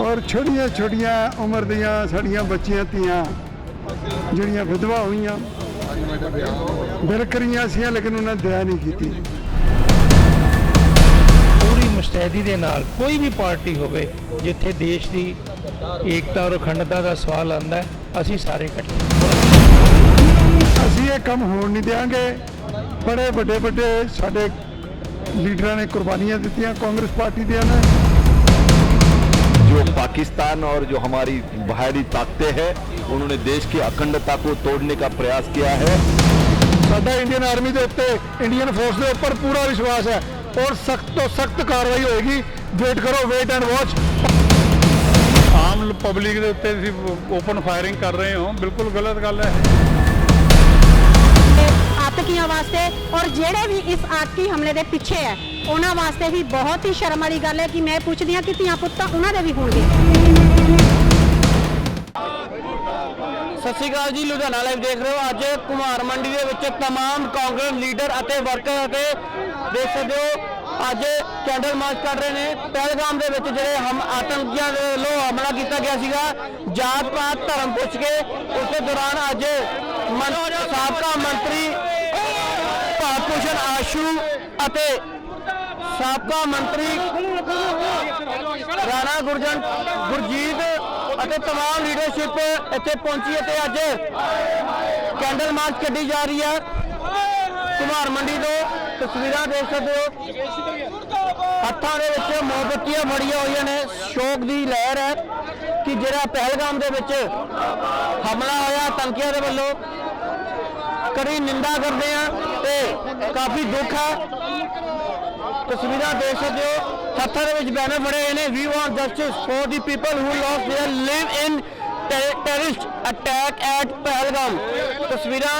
ਔਰ ਛੋਟੀਆਂ ਛੋਟੀਆਂ ਉਮਰ ਦੀਆਂ ਸਾਡੀਆਂ ਬੱਚੀਆਂ ਧੀਆਂ ਜਿਹੜੀਆਂ ਵਿਧਵਾ ਹੋਈਆਂ ਬਿਲਕਰੀਆਂ ਸੀਆਂ ਲੇਕਿਨ ਉਹਨਾਂ ਦਇਆ ਨਹੀਂ ਕੀਤੀ। ਪੂਰੀ ਮੁਸਤੈਦੀ ਦੇ ਨਾਲ ਕੋਈ ਵੀ ਪਾਰਟੀ ਹੋਵੇ ਜਿੱਥੇ ਦੇਸ਼ ਦੀ ਏਕਤਾ ਔਰ ਅਖੰਡਤਾ ਦਾ ਸਵਾਲ ਆਉਂਦਾ ਅਸੀਂ ਸਾਰੇ ਇਕੱਠੇ। ਅਸੀਂ ਇਹ ਕੰਮ ਹੋਣ ਨਹੀਂ ਦੇਵਾਂਗੇ ਬੜੇ ਵੱਡੇ ਵੱਡੇ ਸਾਡੇ ਲੀਡਰਾਂ ਨੇ ਕੁਰਬਾਨੀਆਂ ਦਿੱਤੀਆਂ ਕਾਂਗਰਸ ਪਾਰਟੀ ਦੀਆਂ ਨੇ। जो पाकिस्तान और जो हमारी बाहरी ताकतें हैं उन्होंने देश की अखंडता को तोड़ने का प्रयास किया है। सदा इंडियन आर्मी के उत्ते इंडियन फोर्स के ऊपर पूरा विश्वास है और सख्त तो सख्त कार्रवाई होगी वेट करो वेट एंड वॉच आम पब्लिक के उत्ते ओपन फायरिंग कर रहे हो बिल्कुल गलत गल है। ਹੈ ਆਤਕੀਆਂ ਵਾਸਤੇ ਔਰ ਜਿਹੜੇ ਵੀ ਇਸ ਆਤਕੀ ਹਮਲੇ ਦੇ ਪਿੱਛੇ ਹੈ ਉਹਨਾਂ ਵਾਸਤੇ ਵੀ ਬਹੁਤ ਹੀ ਸ਼ਰਮ ਵਾਲੀ ਗੱਲ ਹੈ ਕਿ ਮੈਂ ਪੁੱਛਦੀ ਹਾਂ ਕਿ ਧੀਆਂ ਪੁੱਤ ਤਾਂ ਉਹਨਾਂ ਦੇ ਵੀ ਹੋਣਗੇ ਸਤਿ ਸ਼੍ਰੀ ਅਕਾਲ ਜੀ ਲੁਧਿਆਣਾ ਲਾਈਵ ਦੇਖ ਰਹੇ ਹੋ ਅੱਜ ਕੁਮਾਰ ਮੰਡੀ ਦੇ ਵਿੱਚ तमाम ਕਾਂਗਰਸ ਲੀਡਰ ਅਤੇ ਵਰਕਰ ਅਤੇ ਦੇਖ ਸਕਦੇ ਹੋ ਅੱਜ ਕੈਂਡਲ ਮਾਰਚ ਕਰ ਰਹੇ ਨੇ ਪਹਿਲਗਾਮ ਦੇ ਵਿੱਚ ਜਿਹੜੇ ਹਮ ਆਤੰਕੀਆਂ ਦੇ ਵੱਲੋਂ ਹਮਲਾ ਕੀਤਾ ਗਿਆ ਸੀਗਾ ਜਾਤ ਪਾਤ ਧਰਮ ਪੁੱਛ ਕੇ ਉਸ ਦੇ ਦੌਰਾਨ ਅੱਜ ਮਨ- ਸਾਬਕਾ ਮੰਤਰੀ ਭਾਰਤ ਭੂਸ਼ਣ ਆਸ਼ੂ ਅਤੇ ਸਾਬਕਾ ਮੰਤਰੀ ਰਾਣਾ ਗੁਰਜਨ ਗੁਰਜੀਤ ਅਤੇ तमाम ਲੀਡਰਸ਼ਿਪ ਇੱਥੇ ਪਹੁੰਚੀ ਅਤੇ ਅੱਜ ਕੈਂਡਲ ਮਾਰਚ ਕੱਢੀ ਜਾ ਰਹੀ ਹੈ ਕੁਮਾਰ ਮੰਡੀ ਤੋਂ ਤਸਵੀਰਾਂ ਦੇਖ ਸਕਦੇ ਹੋ ਹੱਥਾਂ ਦੇ ਵਿੱਚ ਮੋਮਬੱਤੀਆਂ ਫੜੀਆਂ ਹੋਈਆਂ ਨੇ ਸ਼ੋਕ ਦੀ ਲਹਿਰ ਹੈ ਕਿ ਜਿਹੜਾ ਪਹਿਲਗਾਮ ਦੇ ਵਿੱਚ ਹਮਲਾ ਹੋਇਆ ਆਤੰਕੀਆਂ ਦੇ ਵੱਲੋਂ ਕੜੀ ਨਿੰਦਾ ਕਰਦੇ ਆ ਤੇ ਕਾਫੀ ਦੁੱਖ ਹੈ। ਤਸਵੀਰਾਂ ਦੇਖ ਸਕਦੇ ਹੋ। ਹੱਥਾਂ ਦੇ ਵਿੱਚ ਬੈਨਰ ਫੜੇ ਹੋਏ ਨੇ। We want justice for the people who lost their live in terrorist attack at Pahalgam ਤਸਵੀਰਾਂ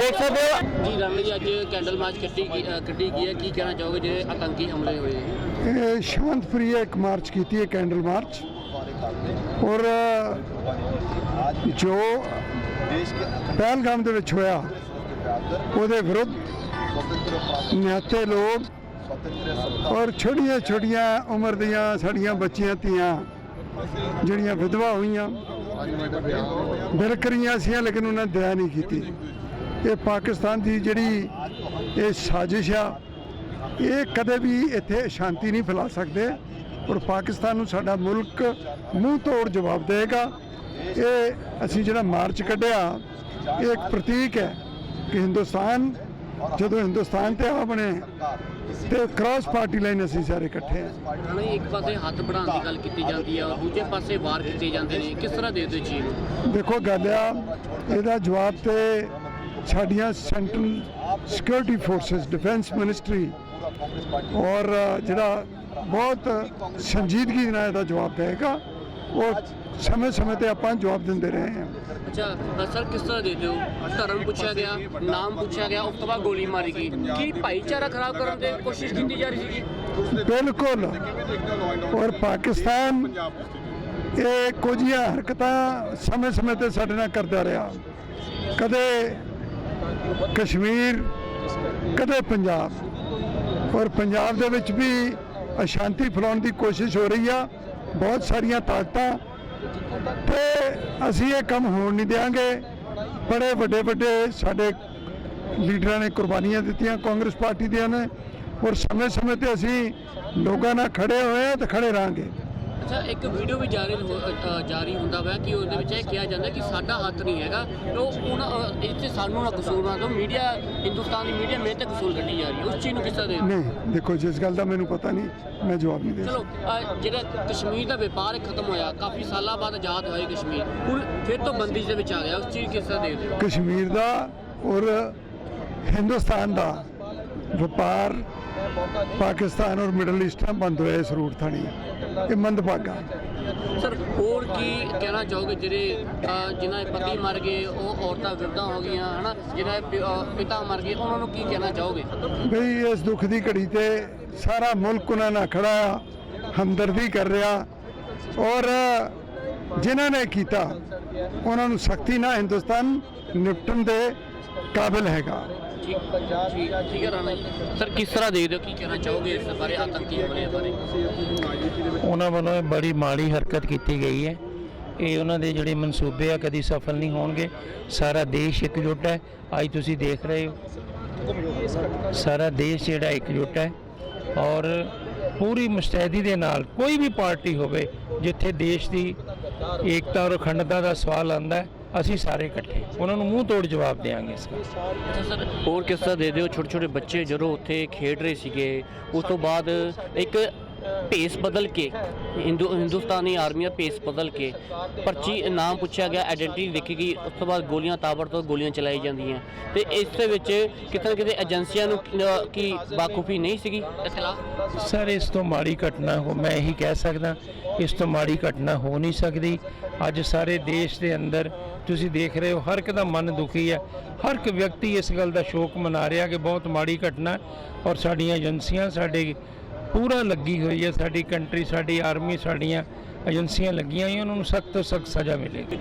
ਦੇਖ ਸਕਦੇ ਹੋ। ਜੀ ਰਣਲੀ ਅੱਜ ਕੈਂਡਲ ਮਾਰਚ ਕੱਢੀ ਕੱਢੀ ਗਈ ਹੈ। ਕੀ ਕਹਿਣਾ ਚਾਹੋਗੇ ਜੇ ਆਤੰਕੀ ਹਮਲੇ ਹੋਏ ਇਹ ਸ਼ਾਂਤਪ੍ਰਿਆ ਇੱਕ ਮਾਰਚ ਕੀਤੀ ਹੈ ਕੈਂਡਲ ਮਾਰਚ। ਔਰ ਜੋ ਪਹਿਲਗਾਮ ਦੇ ਵਿੱਚ ਹੋਇਆ ਉਹਦੇ ਵਿਰੁੱਧ ਨਿਹੱਥੇ ਲੋਕ ਔਰ ਛੋਟੀਆਂ ਛੋਟੀਆਂ ਉਮਰ ਦੀਆਂ ਸਾਡੀਆਂ ਬੱਚੀਆਂ ਧੀਆਂ ਜਿਹੜੀਆਂ ਵਿਧਵਾ ਹੋਈਆਂ ਬਿਲਕਰੀਆਂ ਸੀਆਂ, ਲੇਕਿਨ ਉਹਨਾਂ ਨੇ ਦਇਆ ਨਹੀਂ ਕੀਤੀ। ਇਹ ਪਾਕਿਸਤਾਨ ਦੀ ਜਿਹੜੀ ਇਹ ਸਾਜ਼ਿਸ਼ ਆ, ਇਹ ਕਦੇ ਵੀ ਇੱਥੇ ਸ਼ਾਂਤੀ ਨਹੀਂ ਫੈਲਾ ਸਕਦੇ ਔਰ ਪਾਕਿਸਤਾਨ ਨੂੰ ਸਾਡਾ ਮੁਲਕ ਮੂੰਹ ਤੋੜ ਜਵਾਬ ਦੇਗਾ ਇਹ ਅਸੀਂ ਜਿਹੜਾ ਮਾਰਚ ਕੱਢਿਆ, ਇਹ ਇੱਕ ਪ੍ਰਤੀਕ ਹੈ। ਕਿ ਹਿੰਦੁਸਤਾਨ ਜਦੋਂ ਹਿੰਦੁਸਤਾਨ ਤੇ ਆ ਬਣੇ ਤੇ ਕ੍ਰਾਸ ਪਾਰਟੀ ਲਾਈਨ ਅਸੀਂ ਸਾਰੇ ਇਕੱਠੇ ਹਾਂ। ਰਾਣਾ ਜੀ ਇੱਕ ਪਾਸੇ ਹੱਥ बढ़ाਉਣ ਦੀ ਗੱਲ ਕੀਤੀ ਜਾਂਦੀ ਔਰ ਦੂਜੇ ਪਾਸੇ ਵਾਰ ਕੀਤੇ ਜਾਂਦੇ ਨੇ। ਕਿਸ ਤਰ੍ਹਾਂ ਦੇ ਦਿਓ ਚੀਜ਼ ਨੂੰ? ਦੇਖੋ ਗੱਲ ਆ ਇਹਦਾ ਜਵਾਬ ਤੇ ਸਾਡੀਆਂ central security forces defence ministry ਔਰ ਜਿਹੜਾ ਬਹੁਤ ਸੰਜੀਦਗੀ ਨਾਲ ਇਹਦਾ ਜਵਾਬ ਦੇਗਾ ਉਹ ਸਮੇਂ ਸਮੇਂ ਤੇ ਆਪਾਂ ਜਵਾਬ ਦਿੰਦੇ ਰਹੇ ਹਾਂ। ਅੱਛਾ ਸਰ ਕਿਸ ਤਰ੍ਹਾਂ ਦੇ ਦਿਓ ਧਰਮ ਪੁੱਛਿਆ ਗਿਆ ਨਾਮ ਪੁੱਛਿਆ ਗਿਆ ਉਸ ਤੋਂ ਬਾਅਦ ਗੋਲੀ ਮਾਰੀ ਗਈ। ਕੀ ਭਾਈਚਾਰਾ ਖਰਾਬ ਕਰਨ ਦੀ ਕੋਸ਼ਿਸ਼ ਕੀਤੀ ਜਾ ਰਹੀ ਸੀ ਬਿਲਕੁਲ। ਔਰ ਪਾਕਿਸਤਾਨ ਇਹ ਕੁਝ ਹੀ ਹਰਕਤਾਂ ਸਮੇਂ ਸਮੇਂ ਤੇ ਸਾਡੇ ਨਾਲ ਕਰਦਾ ਰਿਹਾ। ਕਦੇ ਕਸ਼ਮੀਰ ਕਦੇ ਪੰਜਾਬ। ਔਰ ਪੰਜਾਬ ਦੇ ਵਿੱਚ ਵੀ ਅਸ਼ਾਂਤੀ ਫੈਲਾਉਣ ਦੀ ਕੋਸ਼ਿਸ਼ ਹੋ ਰਹੀ ਆ। ਬਹੁਤ ਸਾਰੀਆਂ ਤਾਕਤਾਂ ਤੇ ਅਸੀਂ ਇਹ ਕੰਮ ਹੋਣ ਨਹੀਂ ਦੇਵਾਂਗੇ ਬੜੇ ਵੱਡੇ ਵੱਡੇ ਸਾਡੇ ਲੀਡਰਾਂ ਨੇ ਕੁਰਬਾਨੀਆਂ ਦਿੱਤੀਆਂ, ਕਾਂਗਰਸ ਪਾਰਟੀ ਦੀਆਂ ਨੇ। ਔਰ ਸਮੇਂ ਸਮੇਂ ਤੇ ਅਸੀਂ ਲੋਕਾਂ ਨਾਲ ਖੜੇ ਹੋਏ ਆ ਤੇ ਖੜੇ ਰਹਾਂਗੇ। ਅੱਛਾ ਇੱਕ ਵੀਡੀਓ ਵੀ ਜਾਰੀ ਜਾਰੀ ਹੁੰਦਾ ਵਾ ਕਿ ਉਹਦੇ ਵਿੱਚ ਇਹ ਕਿਹਾ ਜਾਂਦਾ ਕਿ ਸਾਡਾ ਹੱਥ ਨਹੀਂ ਹੈਗਾ। ਉਹ ਹੁਣ ਅ, ਇੱਥੇ ਸਾਨੂੰ ਨਾ ਕਸੂਰ ਨਾ ਦੋ ਮੀਡੀਆ ਹਿੰਦੁਸਤਾਨ ਦੀ ਮੀਡੀਆ ਮੇਰੇ ਤੇ ਕਸੂਰ ਕੱਢੀ ਜਾ ਰਹੀ ਉਸ ਚੀਜ਼ ਨੂੰ ਕਿਸ ਤਰ੍ਹਾਂ ਦੇ ਨਹੀਂ ਦੇਖੋ ਜਿਸ ਗੱਲ ਦਾ ਮੈਨੂੰ ਪਤਾ ਨਹੀਂ ਮੈਂ ਜਵਾਬ ਨਹੀਂ ਦੇ ਚਲੋ ਜਿਹੜਾ ਕਸ਼ਮੀਰ ਦਾ ਵਪਾਰ ਖਤਮ ਹੋਇਆ ਕਾਫੀ ਸਾਲਾਂ ਬਾਅਦ ਆਜ਼ਾਦ ਹੋਇਆ ਕਸ਼ਮੀਰ। ਹੁਣ ਫਿਰ ਤੋਂ ਬੰਦਿਸ਼ ਦੇ ਵਿੱਚ ਆ ਗਿਆ। ਉਸ ਚੀਜ਼ ਦੇਖਦੇ ਹੋ? ਕਸ਼ਮੀਰ ਦਾ ਔਰ ਹਿੰਦੁਸਤਾਨ ਦਾ ਵਪਾਰ ਪਾਕਿਸਤਾਨ ਔਰ ਮਿਡਲ ਈਸਟ ਨਾਲ ਬੰਦ ਹੋਇਆ ਇਸ ਰੂਟ ਥਾਣੀ। ਇਹ ਮੰਦਭਾਗਾ। ਸਰ ਹੋਰ ਕੀ ਕਹਿਣਾ ਚਾਹੋਗੇ? ਜਿਹੜੇ ਜਿਨ੍ਹਾਂ ਦੇ ਪਤੀ ਮਰ ਗਏ ਉਹ ਔਰਤਾਂ ਵਿਰਧਾਂ ਹੋ ਗਈਆਂ ਹਨਾ? ਜਿਹਨਾਂ ਦੇ ਪਿਤਾ ਮਰ ਗਏ ਉਹਨਾਂ ਨੂੰ ਕੀ ਕਹਿਣਾ ਚਾਹੋਗੇ? ਬਈ ਇਸ ਦੁੱਖ ਦੀ ਘੜੀ ਤੇ ਸਾਰਾ ਮੁਲਕ ਉਹਨਾਂ ਨਾਲ ਖੜਾ ਆ ਹਮਦਰਦੀ ਕਰ ਰਿਹਾ ਔਰ ਜਿਨ੍ਹਾਂ ਨੇ ਕੀਤਾ ਉਹਨਾਂ ਨੂੰ ਸਖਤੀ ਨਾਲ ਹਿੰਦੁਸਤਾਨ ਨਿਪਟਣ ਦੇ ਕਾਬਿਲ ਹੈਗਾ। ਠੀਕ ਠੀਕ ਹੈ ਰਾਣਾ ਜੀ। ਸਰ, ਕਿਸ ਤਰ੍ਹਾਂ ਦੇਖਦੇ ਹੋ, ਕੀ ਕਹਿਣਾ ਚਾਹੋਗੇ ਇਸ ਬਾਰੇ, ਆਤੰਕੀ ਹਮਲੇ ਬਾਰੇ? ਉਹਨਾਂ ਵੱਲੋਂ ਇਹ ਬੜੀ ਮਾੜੀ ਹਰਕਤ ਕੀਤੀ ਗਈ ਹੈ। ਇਹ ਉਹਨਾਂ ਦੇ ਜਿਹੜੇ ਮਨਸੂਬੇ ਆ, ਕਦੀ ਸਫਲ ਨਹੀਂ ਹੋਣਗੇ। ਸਾਰਾ ਦੇਸ਼ ਇਕਜੁੱਟ ਹੈ। ਅੱਜ ਤੁਸੀਂ ਦੇਖ ਰਹੇ ਹੋ। ਸਾਰਾ ਦੇਸ਼ ਜਿਹੜਾ ਇਕਜੁੱਟ ਹੈ। ਔਰ ਪੂਰੀ ਮੁਸਤੈਦੀ ਦੇ ਨਾਲ ਕੋਈ ਵੀ ਪਾਰਟੀ ਹੋਵੇ, ਜਿੱਥੇ ਦੇਸ਼ ਦੀ ਏਕਤਾ ਔਰ ਅਖੰਡਤਾ ਦਾ ਸਵਾਲ ਆਉਂਦਾ ਹੈ ਅਸੀਂ ਸਾਰੇ ਇਕੱਠੇ। ਉਹਨਾਂ ਨੂੰ ਮੂੰਹ ਤੋੜ ਜਵਾਬ ਦੇਵਾਂਗੇ ਇਸ ਦਾ। ਅੱਛਾ ਸਰ ਹੋਰ ਕਿਸ ਤਰ੍ਹਾਂ ਦੇ ਦਿਓ? ਛੋਟੇ ਛੋਟੇ ਬੱਚੇ ਜਦੋਂ ਉੱਥੇ ਖੇਡ ਰਹੇ ਸੀਗੇ ਉਸ ਤੋਂ ਬਾਅਦ ਇੱਕ ਭੇਸ ਬਦਲ ਕੇ ਹਿੰਦੂ ਹਿੰਦੁਸਤਾਨੀ ਆਰਮੀ ਦਾ ਭੇਸ ਬਦਲ ਕੇ ਪਰਚੀ ਨਾਮ ਪੁੱਛਿਆ ਗਿਆ ਆਇਡੈਂਟੀ ਦੇਖੀ ਗਈ ਉਸ ਤੋਂ ਬਾਅਦ ਗੋਲੀਆਂ ਤਾਬੜ ਤੋਂ ਗੋਲੀਆਂ ਚਲਾਈ ਜਾਂਦੀਆਂ। ਤੇ ਇਸ ਦੇ ਵਿੱਚ ਕਿਤੇ ਨਾ ਕਿਤੇ ਏਜੰਸੀਆਂ ਨੂੰ ਕੀ ਬਾਖੂਫੀ ਨਹੀਂ ਸੀਗੀ? ਸਰ ਇਸ ਤੋਂ ਮਾੜੀ ਘਟਨਾ ਹੋ ਮੈਂ ਇਹੀ ਕਹਿ ਸਕਦਾ ਇਸ ਤੋਂ ਮਾੜੀ ਘਟਨਾ ਹੋ ਨਹੀਂ ਸਕਦੀ। ਅੱਜ ਸਾਰੇ ਦੇਸ਼ ਦੇ ਅੰਦਰ ਤੁਸੀਂ ਦੇਖ ਰਹੇ ਹੋ ਹਰ ਇੱਕ ਦਾ ਮਨ ਦੁਖੀ ਹੈ ਹਰ ਇੱਕ ਵਿਅਕਤੀ ਇਸ ਗੱਲ ਦਾ ਸ਼ੋਕ ਮਨਾ ਰਿਹਾ ਕਿ ਬਹੁਤ ਮਾੜੀ ਘਟਨਾ ਹੈ ਔਰ ਸਾਡੀਆਂ ਏਜੰਸੀਆਂ ਸਾਡੇ ਪੂਰਾ ਲੱਗੀ ਹੋਈ ਹੈ ਸਾਡੀ ਕੰਟਰੀ ਸਾਡੀ ਆਰਮੀ ਸਾਡੀਆਂ ਏਜੰਸੀਆਂ ਲੱਗੀਆਂ ਹੋਈਆਂ ਉਹਨਾਂ ਨੂੰ ਸਖਤ ਤੋਂ ਸਖਤ ਸਜ਼ਾ ਮਿਲੇਗੀ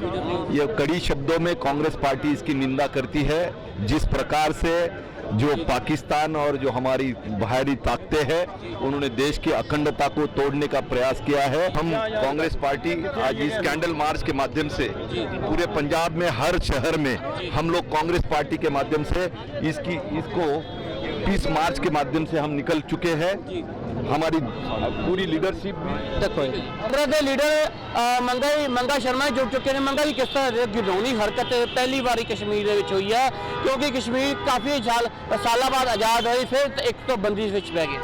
ये कड़ी शब्दों में कांग्रेस पार्टी इसकी निंदा करती है जिस प्रकार से जो पाकिस्तान और जो हमारी बाहरी ताकतें हैं, उन्होंने देश की अखंडता को तोड़ने का प्रयास किया है। हम कांग्रेस पार्टी आज इस कैंडल मार्च के माध्यम से, पूरे पंजाब में, हर शहर में, हम लोग कांग्रेस पार्टी के माध्यम से इसकी, इसको पीस मार्च के माध्यम से हम निकल चुके हैं हमारी पूरी लीडरशिप भी ਕਾਂਗਰਸ ਦੇ ਲੀਡਰ ਅ, ਮੰਗਾ ਜੀ ਮੰਗਾ ਸ਼ਰਮਾ ਜੀ ਜੁੜ ਚੁੱਕੇ ਨੇ ਮੰਗਾ ਜੀ ਕਿਸ ਤਰ੍ਹਾਂ ਦੀ ਗਿਰੌਣੀ ਹਰਕਤ ਪਹਿਲੀ ਵਾਰੀ ਕਸ਼ਮੀਰ ਦੇ ਵਿੱਚ ਹੋਈ ਹੈ ਕਿਉਂਕਿ ਕਸ਼ਮੀਰ ਕਾਫੀ ਸਾਲ ਸਾਲਾਂ ਬਾਅਦ ਆਜ਼ਾਦ ਹੋਈ ਫਿਰ ਇੱਕ ਤੋਂ ਬੰਦੀ ਵਿੱਚ ਪੈ ਗਈ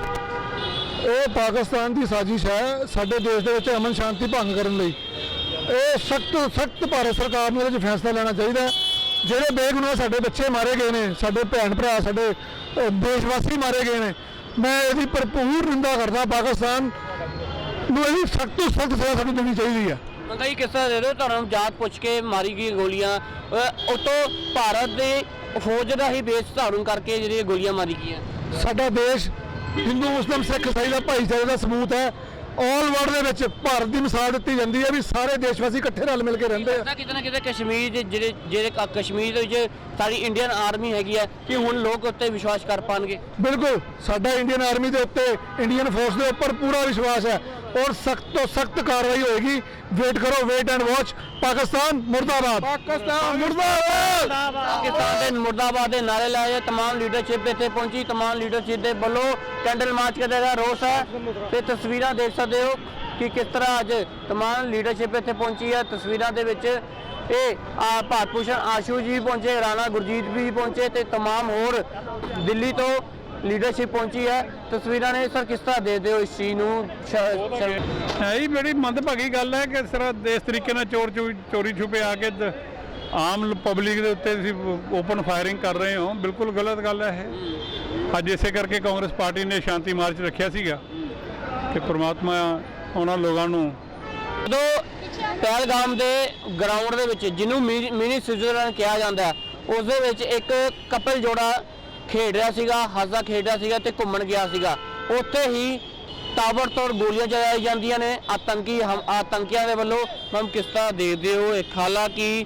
ਇਹ ਪਾਕਿਸਤਾਨ ਦੀ ਸਾਜ਼ਿਸ਼ ਹੈ ਸਾਡੇ ਦੇਸ਼ ਦੇ ਵਿੱਚ ਅਮਨ ਸ਼ਾਂਤੀ ਭੰਗ ਕਰਨ ਲਈ ਇਹ ਸਖਤ ਸਖਤ ਭਾਰਤ ਸਰਕਾਰ ਨੂੰ ਇਹਦੇ 'ਚ ਫੈਸਲਾ ਲੈਣਾ ਚਾਹੀਦਾ ਹੈ। ਜਿਹੜੇ ਬੇਗੁਨਾਹ ਸਾਡੇ ਬੱਚੇ ਮਾਰੇ ਗਏ ਨੇ ਸਾਡੇ ਭੈਣ ਭਰਾ ਸਾਡੇ ਅ, ਦੇਸ਼ ਵਾਸੀ ਮਾਰੇ ਗਏ ਨੇ ਮੈਂ ਇਹਦੀ ਭਰਪੂਰ ਨਿੰਦਾ ਕਰਦਾ ਪਾਕਿਸਤਾਨ ਨੂੰ ਇਹਦੀ ਸਖਤ ਤੋਂ ਸਖਤ ਸਜ਼ਾ ਸਾਨੂੰ ਦੇਣੀ ਚਾਹੀਦੀ ਹੈ ਮੰਗਾ ਜੀ ਕਿਸ ਦੇ ਦਿਓ ਤੁਹਾਨੂੰ ਜਾਤ ਪੁੱਛ ਕੇ ਮਾਰੀ ਗਈ ਗੋਲੀਆਂ ਉਤੋਂ ਭਾਰਤ ਦੇ ਫੌਜ ਦਾ ਹੀ ਬੇਸ ਧਾਰਨ ਕਰਕੇ ਜਿਹੜੀਆਂ ਗੋਲੀਆਂ ਮਾਰੀ ਗਈਆਂ। ਸਾਡਾ ਦੇਸ਼ ਹਿੰਦੂ ਮੁਸਲਮ ਸਿੱਖ ਈਸਾਈ ਦਾ ਭਾਈਚਾਰੇ ਦਾ ਸਬੂਤ ਹੈ। ਆਲ ਵਰਲਡ ਦੇ ਵਿੱਚ ਭਾਰਤ ਦੀ ਮਿਸਾਲ ਦਿੱਤੀ ਜਾਂਦੀ ਹੈ ਵੀ ਸਾਰੇ ਦੇਸ਼ ਵਾਸੀ ਇਕੱਠੇ ਰਲ ਮਿਲ ਕੇ ਰਹਿੰਦੇ ਆ। ਕਿਤੇ ਨਾ ਕਿਤੇ ਕਸ਼ਮੀਰ ਦੇ ਜਿਹੜੇ ਜਿਹੜੇ ਕ- ਕਸ਼ਮੀਰ ਦੇ ਵਿੱਚ ਸਾਡੀ ਇੰਡੀਅਨ ਆਰਮੀ ਹੈਗੀ ਹੈ ਕਿ ਹੁਣ ਲੋਕ ਉੱਤੇ ਵਿਸ਼ਵਾਸ ਕਰ ਪਾਣਗੇ? ਬਿਲਕੁਲ ਸਾਡਾ ਇੰਡੀਅਨ ਆਰਮੀ ਦੇ ਉੱਤੇ ਇੰਡੀਅਨ ਫੋਰਸ ਦੇ ਉੱਪਰ ਪੂਰਾ ਵਿਸ਼ਵਾਸ ਹੈ। ਔਰ ਸਖਤ ਤੋਂ ਸਖਤ ਕਾਰਵਾਈ ਹੋਏਗੀ ਵੇਟ ਕਰੋ ਵੇਟ ਐਂਡ ਵਾਚ ਪਾਕਿਸਤਾਨ ਮੁਰਦਾਬਾਦ ਪਾਕਿਸਤਾਨ ਮੁਰਦਾਬਾਦ ਪਾਕਿਸਤਾਨ ਦੇ ਮੁਰਦਾਬਾਦ ਦੇ ਨਾਰੇ ਲਾਏ तमाम ਲੀਡਰਸ਼ਿਪ ਇੱਥੇ ਪਹੁੰਚੀ तमाम ਲੀਡਰਸ਼ਿਪ ਦੇ ਵੱਲੋਂ ਕੈਂਡਲ ਮਾਰਚ ਕਰਦੇ ਦਾ ਰੋਸ ਹੈ ਤੇ ਤਸਵੀਰਾਂ ਦੇਖ ਸਕਦੇ ਹੋ ਕਿ ਕਿਸ ਤਰ੍ਹਾਂ ਅੱਜ तमाम ਲੀਡਰਸ਼ਿਪ ਇੱਥੇ ਪਹੁੰਚੀ ਹੈ ਤਸਵੀਰਾਂ ਦੇ ਵਿੱਚ ਇਹ ਆ ਭਾਰਤ ਭੂਸ਼ਣ ਆਸ਼ੂ ਜੀ ਵੀ ਪਹੁੰਚੇ ਰਾਣਾ ਗੁਰਜੀਤ ਵੀ ਪਹੁੰਚੇ ਤੇ तमाम ਹੋਰ ਦਿੱਲੀ ਤੋਂ ਲੀਡਰਸ਼ਿਪ ਪਹੁੰਚੀ ਹੈ। ਤਸਵੀਰਾਂ ਨੇ ਸਰ ਕਿਸ ਤਰ੍ਹਾਂ ਦੇਖਦੇ ਹੋ ਇਸ ਚੀਜ਼ ਨੂੰ? ਹੈ ਹੀ ਬੜੀ ਮੰਦਭਾਗੀ ਗੱਲ ਹੈ ਕਿ ਤਰ੍ਹਾਂ ਇਸ ਤਰੀਕੇ ਨਾਲ ਚੋਰ ਚੋਰੀ- ਛੁਪੇ ਆ ਕੇ ਆਮ ਪਬਲਿਕ ਦੇ ਉੱਤੇ ਤੁਸੀਂ ਓਪਨ ਫਾਇਰਿੰਗ ਕਰ ਰਹੇ ਹੋ। ਬਿਲਕੁਲ ਗਲਤ ਗੱਲ ਹੈ ਇਹ। ਅੱਜ ਇਸੇ ਕਰਕੇ ਕਾਂਗਰਸ ਪਾਰਟੀ ਨੇ ਸ਼ਾਂਤੀ ਮਾਰਚ ਰੱਖਿਆ ਸੀਗਾ ਕਿ ਪ੍ਰਮਾਤਮਾ ਉਹਨਾਂ ਲੋਕਾਂ ਨੂੰ ਜਦੋਂ ਪਹਿਲਗਾਮ ਦੇ ਗਰਾਊਂਡ ਦੇ ਵਿੱਚ ਜਿਹਨੂੰ ਮਿਨੀ ਸਵਿਟਜ਼ਰਲੈਂਡ ਕਿਹਾ ਜਾਂਦਾ ਉਸ ਦੇ ਵਿੱਚ ਇੱਕ ਕਪਲ ਜੋੜਾ ਖੇਡ ਰਿਹਾ ਸੀਗਾ, ਹੱਸਦਾ ਖੇਡ ਰਿਹਾ ਸੀਗਾ ਤੇ ਘੁੰਮਣ ਗਿਆ ਸੀਗਾ। ਉੱਥੇ ਹੀ ਤਾਬੜਤੋੜ ਗੋਲੀਆਂ ਚਲਾਈ ਜਾਂਦੀਆਂ ਨੇ। ਆਤੰਕੀ ਹਮ, ਆਤੰਕੀਆਂ ਦੇ ਵੱਲੋਂ ਹਮ ਕਿਸ ਤਰ੍ਹਾਂ ਦੇਖਦੇ ਹੋ ਇਹ ਹਾਲਾਂਕਿ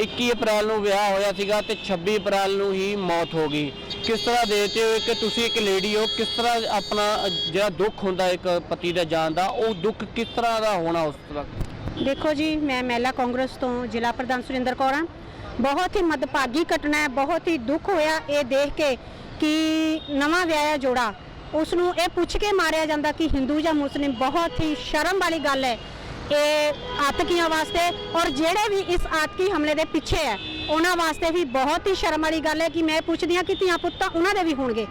21 ਅਪ੍ਰੈਲ ਨੂੰ ਵਿਆਹ ਹੋਇਆ ਸੀਗਾ ਤੇ 26 ਅਪ੍ਰੈਲ ਨੂੰ ਹੀ ਮੌਤ ਹੋ ਗਈ। ਕਿਸ ਤਰ੍ਹਾਂ ਦੇਖਦੇ ਹੋ ਕਿ ਤੁਸੀਂ ਇੱਕ ਲੇਡੀ ਹੋ, ਕਿਸ ਤਰ੍ਹਾਂ ਆਪਣਾ ਜਿਹੜਾ ਦੁੱਖ ਹੁੰਦਾ ਇੱਕ ਪਤੀ ਦਾ ਜਾਣ ਦਾ, ਉਹ ਦੁੱਖ ਕਿਸ ਤਰ੍ਹਾਂ ਦਾ ਹੋਣਾ ਉਸ ਵਕਤ? ਦੇਖੋ ਜੀ, ਮੈਂ ਮਹਿਲਾ ਕਾਂਗਰਸ ਤੋਂ ਜ਼ਿਲ੍ਹਾ ਪ੍ਰਧਾਨ ਸੁਰਿੰਦਰ ਕੌਰ ਹਾਂ। ਬਹੁਤ ਹੀ ਮਦਭਾਗੀ ਘਟਨਾ ਹੈ, ਬਹੁਤ ਹੀ ਦੁੱਖ ਹੋਇਆ ਇਹ ਦੇਖ ਕੇ ਕਿ ਨਵਾਂ ਵਿਆਹਿਆ ਜੋੜਾ। ਉਸ ਨੂੰ ਇਹ ਪੁੱਛ ਕੇ ਮਾਰਿਆ ਜਾਂਦਾ ਕਿ ਹਿੰਦੂ ਜਾਂ ਮੁਸਲਿਮ, ਬਹੁਤ ਹੀ ਸ਼ਰਮ ਵਾਲੀ ਗੱਲ ਹੈ ਇਹ ਆਤਕੀਆਂ ਵਾਸਤੇ ਔਰ ਜਿਹੜੇ ਵੀ ਇਸ ਆਤਕੀ ਹਮਲੇ ਦੇ ਪਿੱਛੇ ਹੈ, ਉਹਨਾਂ ਵਾਸਤੇ ਵੀ ਬਹੁਤ ਹੀ ਸ਼ਰਮ ਵਾਲੀ ਗੱਲ ਹੈ ਕਿ ਮੈਂ ਪੁੱਛਦੀ ਹਾਂ ਕਿ ਧੀਆਂ ਪੁੱਤ ਤਾਂ ਉਹਨਾਂ ਦੇ ਵੀ ਹੋਣਗੇ।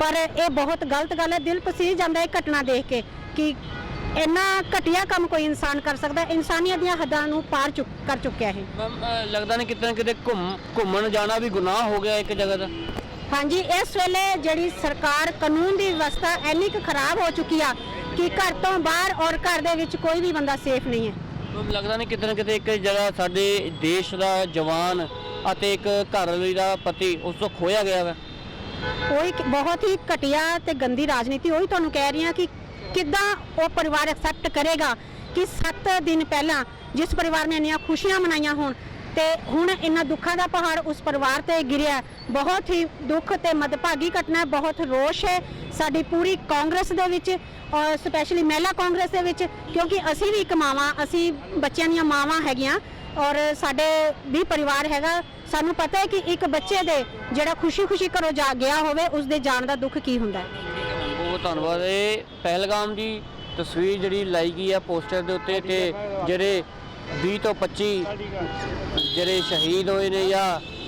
ਪਰ ਇਹ ਬਹੁਤ ਗਲਤ ਗੱਲ ਹੈ, ਦਿਲ ਪਸੀਜ ਜਾਂਦਾ ਹੈ ਇਹ ਘਟਨਾ ਦੇਖ ਕੇ ਕਿ ਇੰਨਾ ਘਟੀਆ ਕੰਮ ਕੋਈ ਇਨਸਾਨ ਕਰ ਸਕਦਾ ਹੈ। ਇਨਸਾਨੀਅਤ ਦੀਆਂ ਹੱਦਾਂ ਨੂੰ ਪਾਰ ਚੁੱਕ ਕਰ ਚੁੱਕਿਆ ਹੈ ਮੈਮ ਅਹ ਲੱਗਦਾ ਨਹੀਂ ਕਿਤੇ ਨਾ ਕਿਤੇ ਘੁੰਮ ਘੁੰਮਣ ਜਾਣਾ ਵੀ ਗੁਨਾਹ ਹੋ ਗਿਆ ਇੱਕ ਜਗ੍ਹਾ ਦਾ। ਹਾਂਜੀ ਇਸ ਵੇਲੇ ਜਿਹੜੀ ਸਰਕਾਰ ਕਾਨੂੰਨ ਦੀ ਵਿਵਸਥਾ ਇੰਨੀ ਕੁ ਖਰਾਬ ਹੋ ਚੁੱਕੀ ਆ ਕਿ ਘਰ ਤੋਂ ਬਾਹਰ ਔਰ ਘਰ ਦੇ ਵਿੱਚ ਕੋਈ ਵੀ ਬੰਦਾ ਸੇਫ ਨਹੀਂ ਹੈ। ਮੈਮ ਲੱਗਦਾ ਨਹੀਂ ਕਿਤੇ ਨਾ ਕਿਤੇ ਇੱਕ ਜਿਹੜਾ ਸਾਡੇ ਦੇਸ਼ ਦਾ ਜਵਾਨ ਅਤੇ ਇੱਕ ਘਰ ਵਾਲੀ ਦਾ ਪਤੀ ਉਸ ਤੋਂ ਖੋਇਆ ਗਿਆ ਵਾ। ਉਹ ਇੱਕ ਬਹੁਤ ਹੀ ਘਟੀਆ ਤੇ ਗੰਦੀ ਰਾਜਨੀਤੀ ਉਹੀ ਤੁਹਾਨੂੰ ਕਹਿ ਰਹੀ ਹਾਂ ਕਿ ਕਿੱਦਾਂ ਉਹ ਪਰਿਵਾਰ ਐਕਸੈਪਟ ਕਰੇਗਾ ਕਿ 7 ਦਿਨ ਪਹਿਲਾਂ ਜਿਸ ਪਰਿਵਾਰ ਨੇ ਇੰਨੀਆਂ ਖੁਸ਼ੀਆਂ ਮਨਾਈਆਂ ਹੋਣ ਤੇ ਹੁਣ ਇੰਨਾ ਦੁੱਖਾਂ ਦਾ ਪਹਾੜ ਉਸ ਪਰਿਵਾਰ ਤੇ ਗਿਰਿਆ ਬਹੁਤ ਹੀ ਦੁੱਖ ਤੇ ਮਦਭਾਗੀ ਘਟਨਾ ਬਹੁਤ ਰੋਸ਼ ਹੈ ਸਾਡੀ ਪੂਰੀ ਕਾਂਗਰਸ ਦੇ ਵਿੱਚ ਔਰ ਸਪੈਸ਼ਲੀ ਮਹਿਲਾ ਕਾਂਗਰਸ ਦੇ ਵਿੱਚ ਕਿਉਂਕਿ ਅਸੀਂ ਵੀ ਇੱਕ ਮਾਵਾਂ, ਅਸੀਂ ਬੱਚਿਆਂ ਦੀਆਂ ਮਾਵਾਂ ਹੈਗੀਆਂ ਔਰ ਸਾਡੇ ਵੀ ਪਰਿਵਾਰ ਹੈਗਾ। ਸਾਨੂੰ ਪਤਾ ਹੈ ਕਿ ਇੱਕ ਬੱਚੇ ਦੇ ਜਿਹੜਾ ਖੁਸ਼ੀ-ਖੁਸ਼ੀ ਘਰੋਂ ਜਾ ਗਿਆ ਹੋਵੇ ਉਸ ਦੇ ਜਾਣ ਦਾ ਦੁੱਖ ਕੀ ਹੁੰਦਾ ਹੈ? ਬਹੁਤ ਧੰਨਵਾਦ ਇਹ ਪਹਿਲਗਾਮ ਦੀ ਤਸਵੀਰ ਜਿਹੜੀ ਲਾਈ ਗਈ ਆ ਪੋਸਟਰ ਦੇ ਉੱਤੇ ਤੇ ਜਿਹੜੇ 20 ਤੋਂ 25 ਜਿਹੜੇ ਸ਼ਹੀਦ ਹੋਏ ਨੇ ਜਾਂ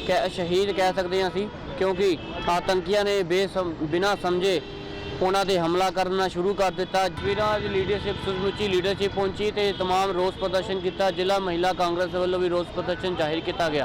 ਕਹਿ- ਸ਼ਹੀਦ ਕਹਿ ਸਕਦੇ ਹਾਂ ਅਸੀਂ ਕਿਉਂਕਿ ਆਤੰਕੀਆਂ ਨੇ ਬੇਸਮ ਬਿਨਾਂ ਸਮਝੇ ਉਹਨਾਂ ਤੇ ਹਮਲਾ ਕਰਨਾ ਸ਼ੁਰੂ ਕਰ ਦਿੱਤਾ ਵੀਰਾਂ ਦੀ ਲੀਡਰਸ਼ਿਪ ਸਮੁੱਚੀ ਲੀਡਰਸ਼ਿਪ ਪਹੁੰਚੀ ਤੇ तमाम ਰੋਸ ਪ੍ਰਦਰਸ਼ਨ ਕੀਤਾ ਜ਼ਿਲ੍ਹਾ ਮਹਿਲਾ ਕਾਂਗਰਸ ਵੱਲੋਂ ਵੀ ਰੋਸ ਪ੍ਰਦਰਸ਼ਨ ਜ਼ਾਹਿਰ ਕੀਤਾ ਗਿਆ